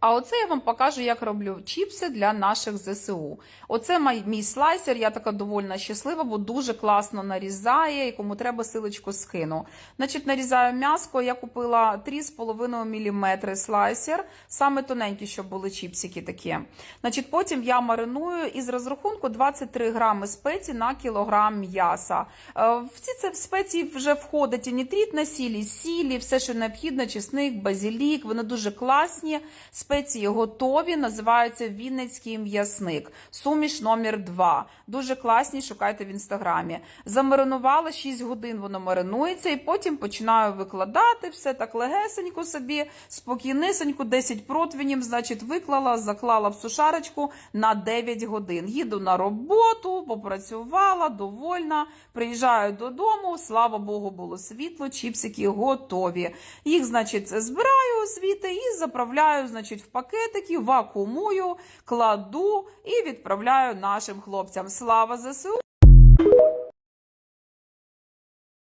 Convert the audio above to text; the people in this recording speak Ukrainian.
А оце я вам покажу, як роблю чіпси для наших ЗСУ. Оце мій, слайсер, я така довольно щаслива, бо дуже класно нарізає, і кому треба силочку скину. Значить, нарізаю м'яско, я купила 3,5 мм слайсер, саме тоненькі, щоб були чіпсики такі. Значить, потім я мариную із розрахунку 23 грами спецій на кілограм м'яса. Е, В ці це спеції вже входить і нітритна сіль, і сілі, все, що необхідно, чесник, базілік. Вони дуже класні. Спеції готові, називаються Вінницький м'ясник. Суміш номер 2. Дуже класні, шукайте в інстаграмі. Замаринувала 6 годин, воно маринується, і потім починаю викладати все так легесенько собі, спокійнисенько, 10 противнів, значить, виклала, заклала в сушарочку на 9 годин. Їду на роботу, попрацювала, довольна. Приїжджаю додому, слава Богу, було світло, чіпсики готові. Їх, значить, збираю звідти і заправляю, значить, в пакетики, вакуумую, кладу і відправляю нашим хлопцям. Слава ЗСУ!